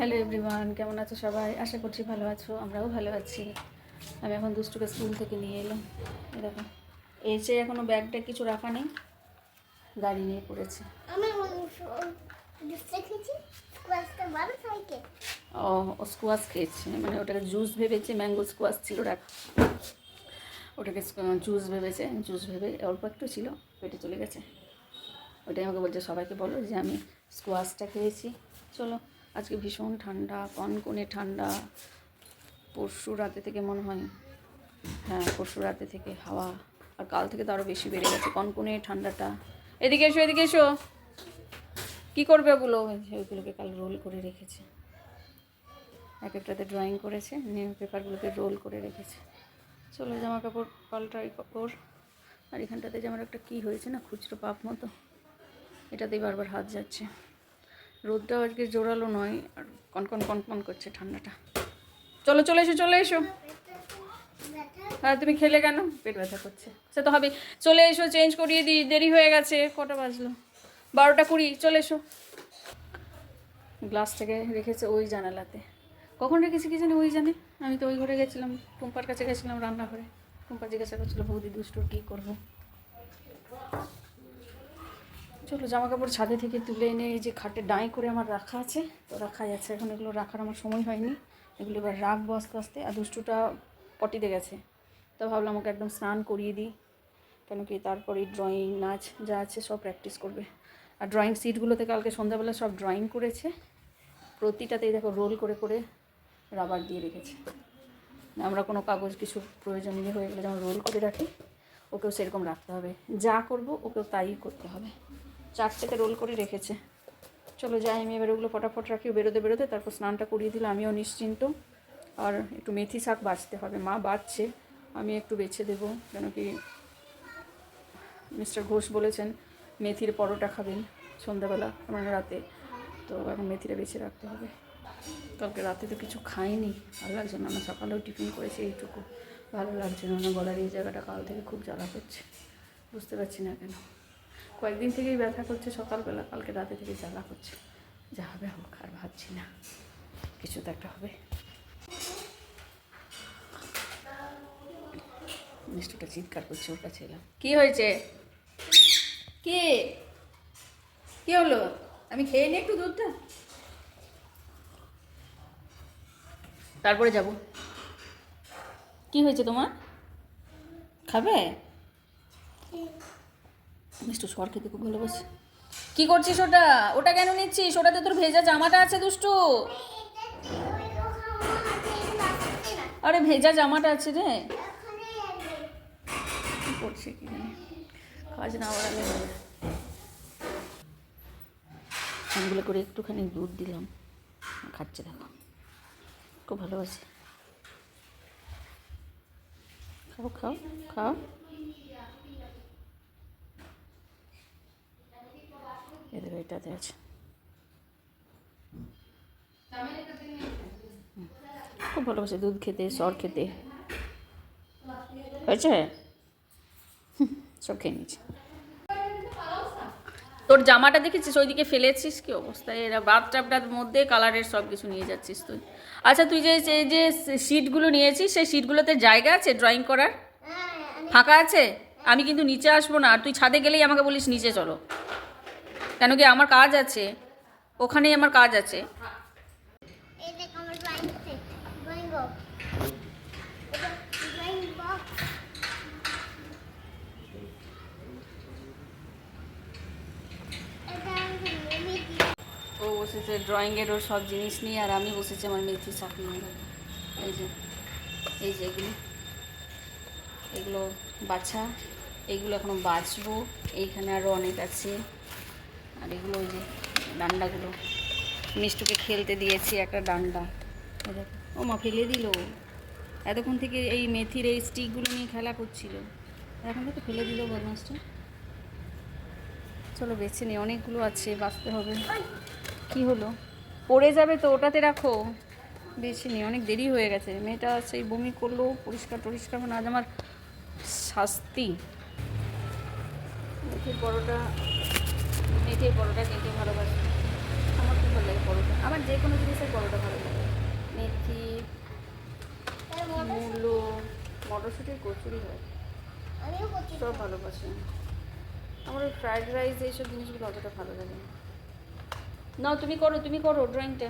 Hello everyone কেমন আছো সবাই? আশা করছি ভালো আছো। আমরাও ভালো আছি। আমি এখন দুষ্টুকে স্কুল থেকে নিয়ে এলাম। এই দেখো। এসে এখনও ব্যাগটা কিছু রাখা নেই গাড়ি নিয়ে পড়েছে। ও ও স্কোয়াশ খেয়েছে। মানে ওটাকে জুস ভেবেছে ম্যাঙ্গো স্কোয়াশ ছিল রাখা। ওটাকে জুস ভেবেছে জুস ভেবে অল্প একটু ছিল পেটে চলে গেছে। ওটাই আমাকে বলছে সবাইকে বলো যে আমি স্কোয়াশটা খেয়েছি। চলো। আজকে ভীষণ ঠান্ডা, কনকনে ঠান্ডা। পরশু রাতে থেকে মনে হয় হ্যাঁ পরশু রাতে থেকে হাওয়া। আর কাল থেকে তো আরও বেশি বেড়ে গেছে কনকনে ঠান্ডাটা। এদিকে এসো এদিকে এসো। কী করবে ওগুলো? ওইগুলোকে কাল রোল করে রেখেছে। এক একটাতে ড্রয়িং করেছে নিয়ে পেপারগুলোকে রোল করে রেখেছে। চলো জামা কাপড় পাল্টাই কাপড় আর এখানটাতে যে আমার একটা কী হয়েছে না, খুচরো পাপ মতো, এটাতেই বারবার হাত যাচ্ছে। রোদটাও আজকে জোরালো নয়, আর কনকন কনকন করছে ঠান্ডাটা। চলো, চলে এসো চলে এসো। হ্যাঁ তুমি খেলে কেন? পেট ব্যথা করছে। সে তো হবে চলে এসো চেঞ্জ করিয়ে দিই, দেরি হয়ে গেছে। কটা বাজলো? বারোটা কুড়ি, চলে এসো। গ্লাস থেকে রেখেছে ওই জানালাতে। কখন রেখেছি কি জানি, ওই জানে? আমি তো ওই ঘরে গেছিলাম, টুম্পার কাছে গেছিলাম রান্নাঘরে। টুম্পা জিজ্ঞাসা করছিল, বৌদি দুষ্টুর কী করব? চলো জামা কাপড় ছাদে থেকে তুলে এনে এই যে খাটে ডাঁই করে আমার রাখা আছে, তো রাখা যাচ্ছে এখন এগুলো রাখার আমার সময় হয়নি। এগুলো এবার রাখব আস্তে আস্তে। আর দুষ্টুটা পটিতে গেছে। তো ভাবলাম আমাকে একদম স্নান করিয়ে দিই। কেন কি তারপরে ড্রয়িং নাচ যা আছে সব প্র্যাকটিস করবে। আর ড্রয়িং সিটগুলোতে কালকে সন্ধ্যাবেলা সব ড্রয়িং করেছে। প্রতিটাতেই দেখো রোল করে করে রাবার দিয়ে রেখেছে। আমরা কোনো কাগজ কিছু প্রয়োজনীয় হয়ে গেলে যেমন রোল করে রাখি, ওকেও সেরকম রাখতে হবে। যা করব ওকেও তাই করতে হবে। চারটেতে রোল করে রেখেছে। চলো যাই, আমি এবার ওগুলো ফটাফট রাখি বেরোতে বেরোতে তারপর স্নানটা করিয়ে দিলে, আমিও নিশ্চিন্ত। আর একটু মেথি শাক বাছতে হবে, মা বাছছে আমি একটু বেছে দেবো, কেন কি মিস্টার ঘোষ বলেছেন, মেথির পরোটা খাবেন সন্ধ্যাবেলা মানে রাতে। তো এখন মেথিটা বেছে রাখতে হবে। কালকে রাতে তো কিছু খাইনি, ভালো লাগছে না না সকালেও টিফিন করেছি এইটুকু। ভালো লাগছে না না গলার এই জায়গাটা কাল থেকে খুব জ্বালা করছে, বুঝতে পারছি না কেন। কয়েকদিন থেকেই ব্যথা করছে, সকালবেলা, কালকে রাতে থেকে জ্বালা করছে। যা হবে, হোক, আর ভাবছি না। কিছু তো একটা হবে। মিষ্টুটা চিৎকার করছে ওর কাছে এলাম। কী হয়েছে? কে? কি হলো? আমি খেয়ে নিই একটু দুধটা? তারপরে যাব। কি হয়েছে তোমার? খাবে? মিষ্টু সর খেতে খুব ভালোবাসে। কি করছিস ওটা? ওটা কেন নিচ্ছিস? ওটাতে তোর ভেজা জামাটা আছে, দুষ্টু। আরে ভেজা জামাটা আছে রে। কি করছে কি কাজ না বাড়ালে হবে। করে একটুখানি দুধ দিলাম। খাচ্ছে দেখো। খুব ভালোবাসি। খাও খাও খাও। এটাতে আছে। খুব ভালোবাসে দুধ খেতে, সর খেতে। হয়েছে? সব খেয়ে নিচ্ছে তোর জামাটা দেখেছিস? ওইদিকে ফেলেছিস? কি অবস্থা? এরা বাথটাবটার মধ্যে কালারের সব কিছু নিয়ে যাচ্ছিস তুই। আচ্ছা তুই যে যে যে শিটগুলো নিয়েছিস, সেই সিটগুলোতে জায়গা আছে ড্রয়িং করার? ফাঁকা আছে? আমি কিন্তু নিচে আসব না। আর তুই ছাদে গেলেই আমাকে বলিস নিচে চলো। কেন কি আমার কাজ আছে? ওখানেই আমার কাজ আছে। ও বসেছে ড্রয়িংয়ের ওর সব জিনিস নিয়ে আর আমি বসেছি আমার মেথি শাক নিয়ে। এই যে এই যে এগুলো। এগুলো বাছা এইগুলো এখনও বাছবো। এইখানে আরও অনেক আছে। আর এগুলো ওই যে ডান্ডাগুলো। মিষ্টুকে খেলতে দিয়েছি একটা ডান্ডা। ও মা, ফেলে দিল। এতক্ষণ থেকে এই মেথির এই স্টিকগুলো নিয়ে খেলা করছিল। এখন থেকে ফেলে দিল বদমাসটা। চলো, বেছে নি, অনেকগুলো আছে, বাঁচতে হবে। কি হলো? পড়ে যাবে তো, ওটাতে রাখো। বেছে নেই অনেক দেরি হয়ে গেছে। মেয়েটা সেই বমি করল, পরিষ্কার টরিষ্কার মানে আজ আমার শাস্তি। মেথির বড়টা মেথির বড়টা খেতে ভালোবাসে, আমার খুব ভালো লাগে। পরোটা। আমার যে কোনো জিনিসের পরোটা ভালো লাগে। মেথি, মূলো, মটরশুঁটির কচুরি হয়। সব ভালোবাসি আমার ওই ফ্রাইড রাইস এইসব জিনিসগুলো অতটা ভালো লাগে না। তুমি করো তুমি করো ড্রয়িংটা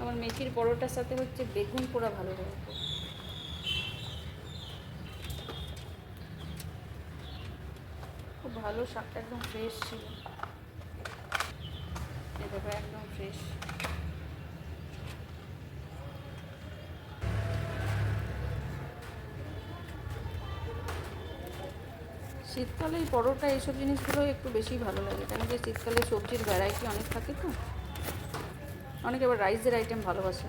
আমার মেথির পরোটার সাথে হচ্ছে বেগুন পোড়া ভালো লাগে। ভালো শাকটা একদম ফ্রেশ ছিল। একদম ফ্রেশ শীতকালে এই পরোটা, এইসব জিনিসগুলো একটু বেশি ভালো লাগে, কেন কি শীতকালে সবজির ভ্যারাইটি অনেক থাকে তো। অনেকে আবার রাইসের আইটেম ভালোবাসে।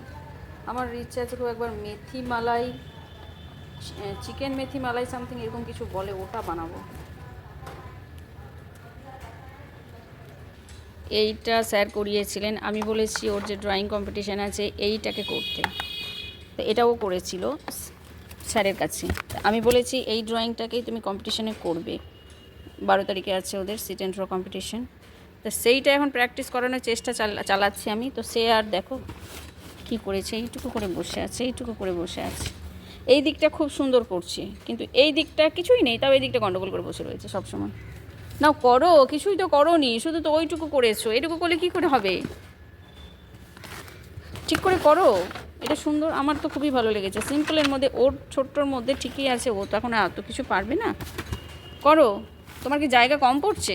আমার ইচ্ছা আছে খুব একবার মেথি মালাই চিকেন মেথি মালাই সামথিং এরকম কিছু বলে, ওটা বানাবো। এইটা স্যার করিয়েছিলেন। আমি বলেছি, ওর যে ড্রয়িং কম্পিটিশান আছে, এইটাকে করতে। তো এটাও করেছিল স্যারের কাছে। আমি বলেছি, এই ড্রয়িংটাকেই তুমি কম্পিটিশানে করবে। বারো তারিখে আছে ওদের সিট অ্যান্ড ড্র কম্পিটিশন তো সেইটা এখন প্র্যাকটিস করানোর চেষ্টা চালা- চালাচ্ছি আমি। তো সে আর দেখো কি করেছে, এইটুকু করে বসে আছে, এইটুকু করে বসে আছে। এই দিকটা খুব সুন্দর করছে। কিন্তু এই দিকটা কিছুই নেই, তাও এই দিকটা গন্ডগোল করে বসে রয়েছে সবসময়। নাও করো, কিছুই তো করো নি শুধু তো ওইটুকু করেছ এইটুকু করলে কি করে হবে? ঠিক করে করো, এটা সুন্দর, আমার তো খুবই ভালো লেগেছে সিম্পলের মধ্যে, ওর ছোট্টর মধ্যে ঠিকই আছে, ও তো এখন আর তো কিছু পারবে না। করো, তোমার কি জায়গা কম পড়ছে?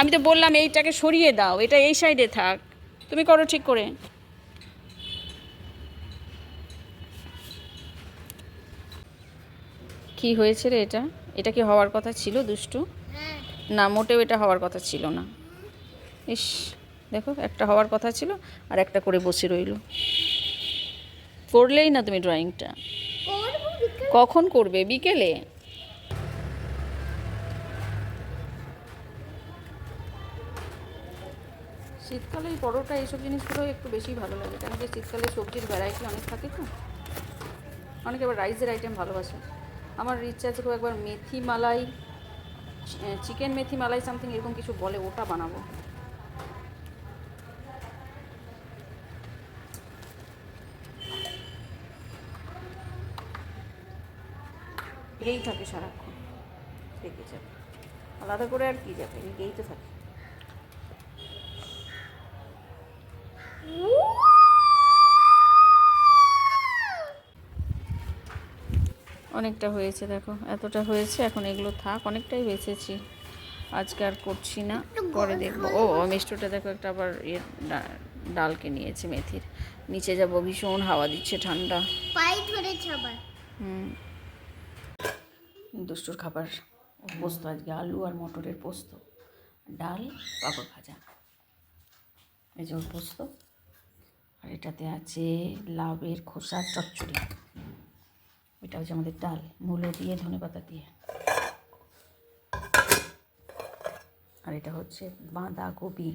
আমি তো বললাম, এইটাকে সরিয়ে দাও, এটা এই সাইডে থাক, তুমি করো ঠিক করে। কি হয়েছে রে এটা? এটা কি হওয়ার কথা ছিল, দুষ্টু? না, মোটেও এটা হওয়ার কথা ছিল না। ইস, দেখো, একটা হওয়ার কথা ছিল আর একটা করে বসে রইল। করলেই না তুমি ড্রয়িংটা কখন করবে? বিকেলে? শীতকালে এই পরোটা, এইসব জিনিসগুলো একটু বেশি ভালো লাগে, কেন কি শীতকালে সবজির ভ্যারাইটি অনেক থাকে তো। অনেকে আবার রাইসের আইটেম ভালোবাসে। আমার ইচ্ছা আছে খুব একবার মেথি মালাই চিকেন মেথি, মালাই সামথিং এরকম কিছু বলে, ওটা বানাবো। গেই থাকে সারাক্ষণ। থেকে যাবে। আলাদা করে আর কি যাবে? গেই তো থাকে। অনেকটা হয়েছে দেখো। এতটা হয়েছে এখন এগুলো থাক অনেকটাই বেঁচেছি। আজকে আর করছি না পরে দেখব। ও মিষ্টটা দেখো একটা আবার ইয়ে ডালকে নিয়েছে মেথির। নিচে যাব ভীষণ হাওয়া দিচ্ছে ঠান্ডা। হুম। দুষ্টুর খাবার পোস্ত আজকে আলু আর মটরের পোস্ত। ডাল পাঁপড় ভাজা। এই যে পোস্ত। আর এটাতে আছে লাভের খোসার চচ্চড়ি। এটা হচ্ছে আমাদের ডাল, মূলো দিয়ে ধনে পাতা দিয়ে। আর এটা হচ্ছে বাঁধাকপি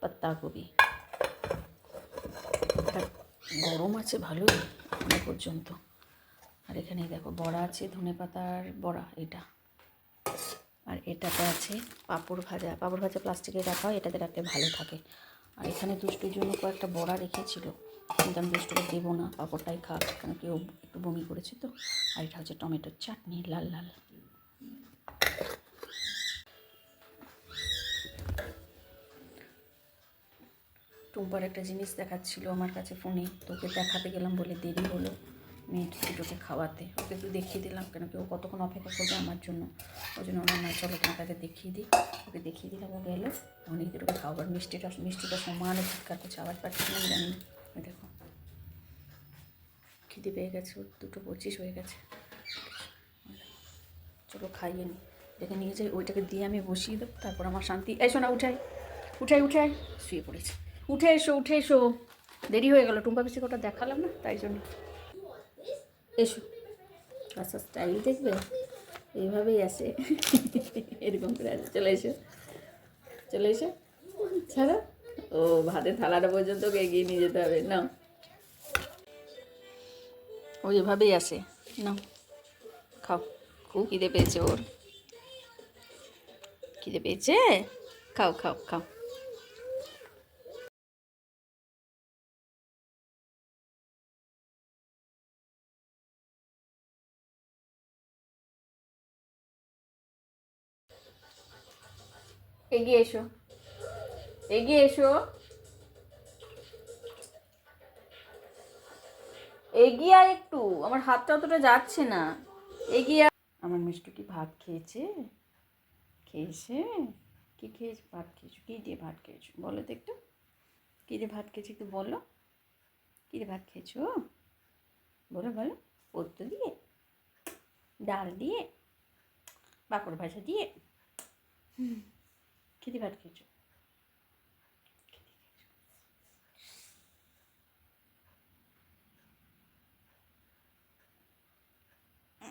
পাত্তাকপি গরম আছে ভালোই, এখনও পর্যন্ত। আর এখানে দেখো, বড়া আছে, ধনে পাতার বড়া, এটা। আর এটাতে আছে পাঁপড় ভাজা। পাঁপড় ভাজা প্লাস্টিকে রাখা হয়, এটাতে রাখলে ভালো থাকে। আর এখানে দুষ্টুর জন্য কয়েকটা বড়া রেখেছিল। কিন্তু আমি দুষ্টুকে দেবো না। পাঁপড়টাই খাক কেন কেউ একটু বমি করেছে তো। আর এটা হচ্ছে টমেটোর চাটনি, লাল লাল। টুম্পার একটা জিনিস দেখাচ্ছিল আমার কাছে ফোনে। তোকে দেখাতে গেলাম বলে দেরি হলো। মেয়ে দুটোকে খাওয়াতে। ওকে একটু দেখিয়ে দিলাম, কেন কি ও কতক্ষণ অপেক্ষা করবে আমার জন্য। ওই জন্য আমার নয় চলো তোমার কাছে দেখিয়ে দিই। ওকে দেখিয়ে দিলাম, ও গেলো। অনেক দুটোকে খাওয়াবার মিষ্টিটা মিষ্টিটা সমানে চিৎকার করছে, আওয়াজ পাচ্ছি না জানি না। দেখো। খিদে পেয়ে গেছে, দুটো পঁচিশ হয়ে গেছে। চলো খাইয়ে নি। দেখে নিয়ে যাই, ওইটাকে দিয়ে আমি বসিয়ে দেবো, তারপর আমার শান্তি। এসো না উঠাই উঠাই উঠাই, শুয়ে পড়েছে। উঠে এসো উঠে এসো। দেরি হয়ে গেল, টুম্পা পিসি ওটা দেখালাম না, তাই জন্য। এসো। আচ্ছা স্টাইল দেখবে? এইভাবেই আসে। এরকম করে আসে। চলে এসো। চলে এসো। ছাড়ো। ও ভাতের থালাটা পর্যন্ত এগিয়ে নিয়ে যেতে হবে না ও, এভাবেই আসে না খাও, খুব খিদে পেয়েছে ওর। খিদে পেয়েছে? খাও খাও খাও। এগিয়ে এসো। এগিয়ে এসো। এগিয়ে আয় একটু, আমার হাতটা অতটা যাচ্ছে না। এগিয়ে। আমার মিষ্টু কি ভাত খেয়েছে? খেয়েছে? কি খেয়েছে? ভাত খেয়েছো? কী দিয়ে ভাত খেয়েছো? বলো তো একটু। কী দিয়ে ভাত খেয়েছো একটু বলো। কী দিয়ে ভাত খেয়েছো? বলো বলো। পোস্ত দিয়ে? ডাল দিয়ে? পাঁপড় ভাজা দিয়ে? কী দিয়ে ভাত খেয়েছো কী দিয়ে খেয়েছো? উম, হাত ধরে টানে।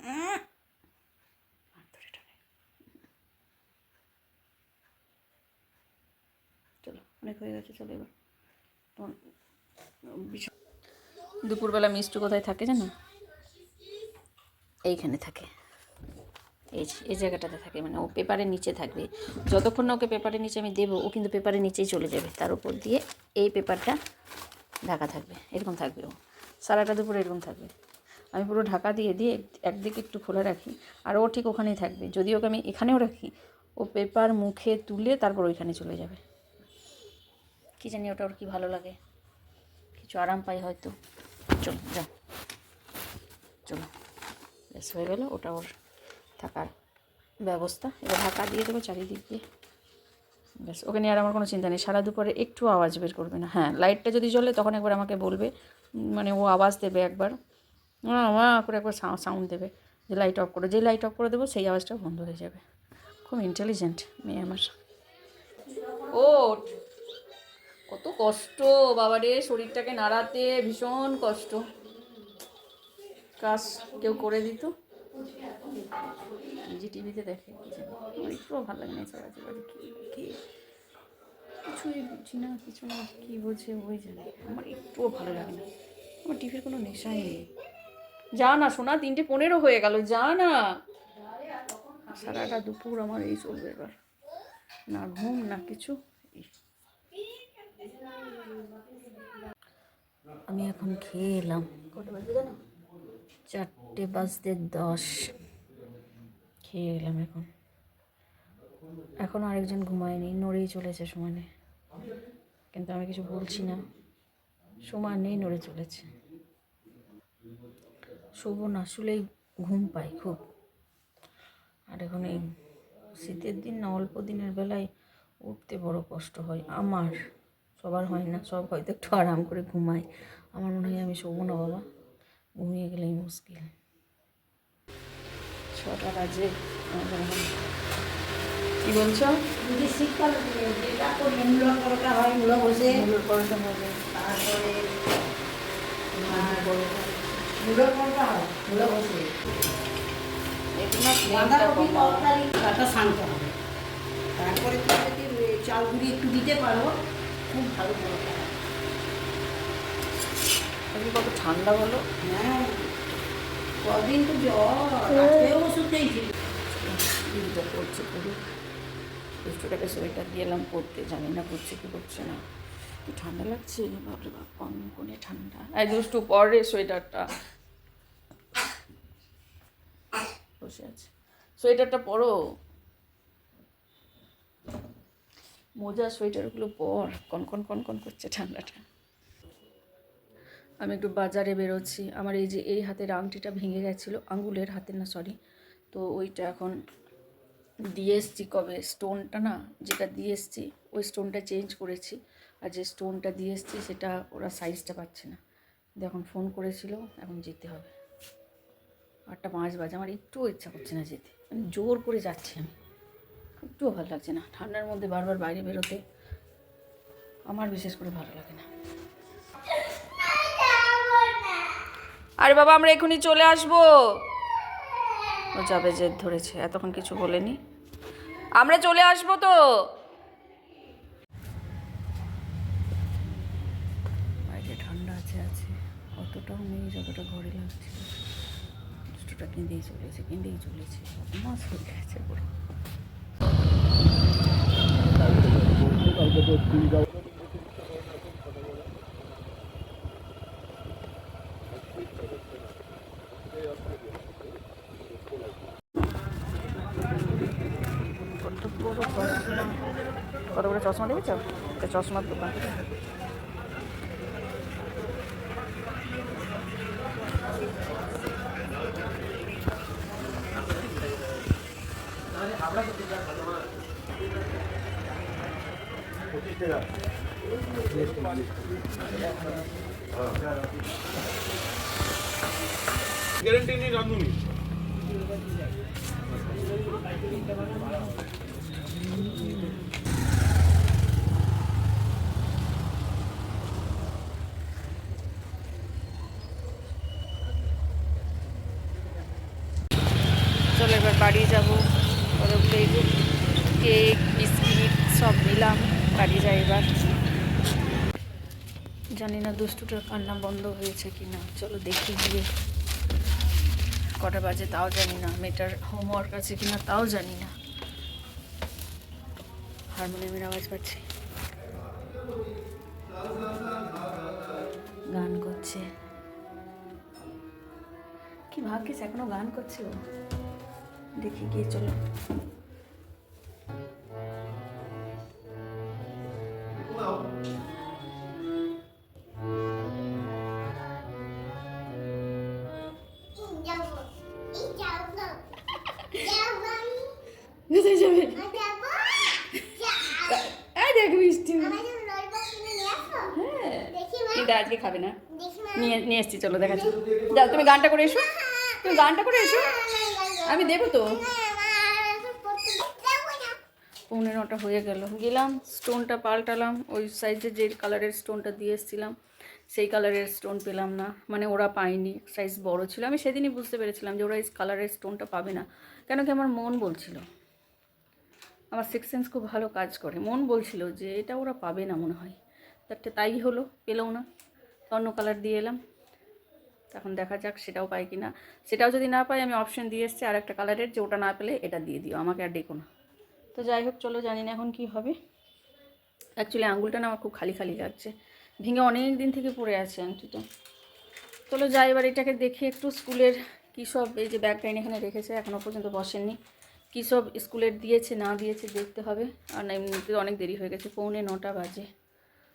চলো অনেক হয়ে গেছে চলো এবার দুপুরবেলা মিষ্টু কোথায় থাকে জানো? এইখানে থাকে। এই এই জায়গাটাতে থাকে। মানে ও পেপারের নিচে থাকবে। যতক্ষণ না ওকে পেপারের নিচে আমি দেবো, ও কিন্তু পেপারের নিচেই চলে যাবে। তার উপর দিয়ে এই পেপারটা ঢাকা থাকবে। এরকম থাকবে ও। সারাটা দুপুর এরকম থাকবে। আমি পুরো ঢাকা দিয়ে দিয়ে একদিকে একটু খোলা রাখি। আর ও ঠিক ওখানেই থাকবে। যদি ওকে আমি এখানেও রাখি, ও পেপার মুখে তুলে তারপর ওইখানে চলে যাবে। কী জানি ওটা ওর কী ভালো লাগে। কিছু আরাম পাই হয়তো। চলো যাও চলো। ব্যাস হয়ে গেল, ওটা ওর থাকার ব্যবস্থা। এবার ঢাকা দিয়ে দেবো চারিদিক দিয়ে। ব্যাস, ওকে নিয়ে আর আমার কোনো চিন্তা নেই। সারা দুপুরে একটু আওয়াজ বের করবে না। হ্যাঁ লাইটটা যদি জ্বলে তখন একবার আমাকে বলবে। মানে ও আওয়াজ দেবে একবার। মা করে একবার সাউন্ড দেবে। যে লাইট অফ করে, যে লাইট অফ করে দেবো, সেই আওয়াজটা বন্ধ হয়ে যাবে। খুব ইন্টেলিজেন্ট মেয়ে আমার। ওঠ। কত কষ্ট, বাবারে, শরীরটাকে নাড়াতে ভীষণ কষ্ট। কাজ কেউ করে দিত। যে টিভিতে দেখে। একটুও ভালো লাগে না বাজে কি কিছুই বুঝি না, কিছু না, কী বলছে, ওই জানে। আমার একটুও ভালো লাগে না। আমার টিভির কোনো নেশাই নেই। যা না শোনা তিনটে পনেরো হয়ে গেল যা না। সারাটা দুপুর আমার এই চলবে এবার। না ঘুম না কিছু আমি এখন খেয়ে এলাম। চারটে বাজতে দশ। খেয়ে এলাম এখন। এখন আরেকজন ঘুমায়নি নড়েই চলেছে সমানে। কিন্তু আমি কিছু বলছি না। সমান নেই নড়ে চলেছে। শুভ না আসলেই ঘুম পাই খুব। আর এখন এই শীতের দিন না অল্প দিনের বেলায় উঠতে বড় কষ্ট হয়। আমার সবার হয় না সব হয়তো একটু আরাম করে ঘুমায় আমার মনে হয় আমি শোবো না বাবা ঘুমিয়ে গেলেই মুশকিল। ছটা বাজে আমাদের এখন কি বলছো? যদি শীতকাল যেটা করি মূলো পরোটা হয় মূলো বসে। মুলোর পরোটা হবে তারপরে কাটা শান্ত হবে। তারপরে তুমি যদি চাল গুঁড়ি একটু দিতে পারো। খুব ভালো পরোটা কত ঠান্ডা বলো। হ্যাঁ কদিন তো জ্বর ওষুধ খেয়েছি। দিনটা পড়ছে পুরো। দুষ্টটাকে সোয়েটার দিয়েলাম পড়তে। জানি না পড়ছে কি করছে না। কি ঠান্ডা লাগছে, বাপরে বাপ, কোন কোনে ঠান্ডা? এই দুষ্টু, পরে সোয়েটারটা। বসে আছে। সোয়েটারটা পরো। মোজা, সোয়েটারগুলো পর। কনকন কনকন করছে ঠান্ডাটা। আমি একটু বাজারে বেরোচ্ছি। আমার এই যে, এই হাতের আংটিটা ভেঙে গেছিল আঙ্গুলের হাতের না সরি তো ওইটা এখন দিয়ে এসছি কবে? স্টোনটা না, যেটা দিয়ে এসছি, ওই স্টোনটা চেঞ্জ করেছি। আর যে স্টোনটা দিয়ে এসছি সেটা ওরা সাইজটা পাচ্ছে না। এখন ফোন করেছিল, এখন যেতে হবে। আটটা পাঁচ বাজে, আমার একটুও ইচ্ছা করছে না যেতে। আমি জোর করে যাচ্ছি আমি। একটুও ভালো লাগছে না। ঠান্ডার মধ্যে বারবার বাইরে বেরোতে আমার বিশেষ করে ভালো লাগে না। আরে বাবা, আমরা এখনই চলে আসব। ও যাবে জেদ ধরেছে, এতক্ষণ কিছু বলেনি। আমরা চলে আসব তো বাইরে ঠান্ডা আছে আছে অতটাও নেই যতটা ঘরে লাগছে দুটোটা কিনতেই চলেছে কিনতেই চলেছে মাস হয়ে গেছে পুরো। চশমা? কত চশমা দেখেছ চশমার দোকান। गैरंटी नहीं जानूँगी। দুষ্টুটার কান্না বন্ধ হয়েছে কি না চলো দেখি গিয়ে। কটা বাজে তাও জানি না। মেয়েটার হোমওয়ার্ক আছে কি না তাও জানি না। হারমোনিয়ামের আওয়াজ পাচ্ছি। গান করছে। কি ভাগ্যিস, এখনও গান করছে ও। দেখি গিয়ে চলো। যাও তুমি গানটা করে এসো। তুমি গানটা করে এসো। আমি দেবো তো। পৌনে নটা হয়ে গেল। গেলাম স্টোনটা পাল্টালাম। ওই সাইজে যে কালারের স্টোনটা দিয়ে এসেছিলাম, সেই কালারের স্টোন পেলাম না। মানে ওরা পায়নি সাইজ বড় ছিল। আমি সেদিনই বুঝতে পেরেছিলাম যে ওরা এই কালারের স্টোনটা পাবে না। কেন কি আমার মন বলছিল। আমার সিক্স সেন্স খুব ভালো কাজ করে। মন বলছিল যে এটা ওরা পাবে না মনে হয়। তারটা তাই হলো পেলেও না। অন্য কালার দিয়ে এলাম। এখন দেখা যাক সেটাও পাই কি না সেটাও যদি না পাই, আমি অপশন দিয়ে এসছি আর একটা কালারের যে ওটা না পেলে এটা দিয়ে দিও, আমাকে আর ডেকো না। তো যাই হোক, চলো জানি না এখন কি হবে। অ্যাকচুয়ালি আঙুলটা না আমার খুব খালি খালি লাগছে। ভেঙে অনেক দিন থেকে পড়ে আছে আংটিটা। চলো যাই, এবার এটাকে দেখি একটু স্কুলের কী সব, এই যে ব্যাগ টাইন এখানে রেখেছে এখনও পর্যন্ত বসেননি। কী সব স্কুলের দিয়েছে, না দিয়েছে দেখতে হবে। আর না, এমনিতে অনেক দেরি হয়ে গেছে, পৌনে নটা বাজে।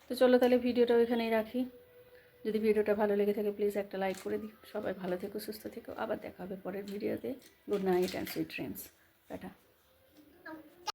তো চলো তাহলে ভিডিওটাও এখানেই রাখি। যদি ভিডিওটা ভালো লেগে থাকে প্লিজ একটা লাইক করে দিও। সবাই ভালো থেকো, সুস্থ থেকো। আবার দেখা হবে পরের ভিডিওতে good night and sweet dreams tata.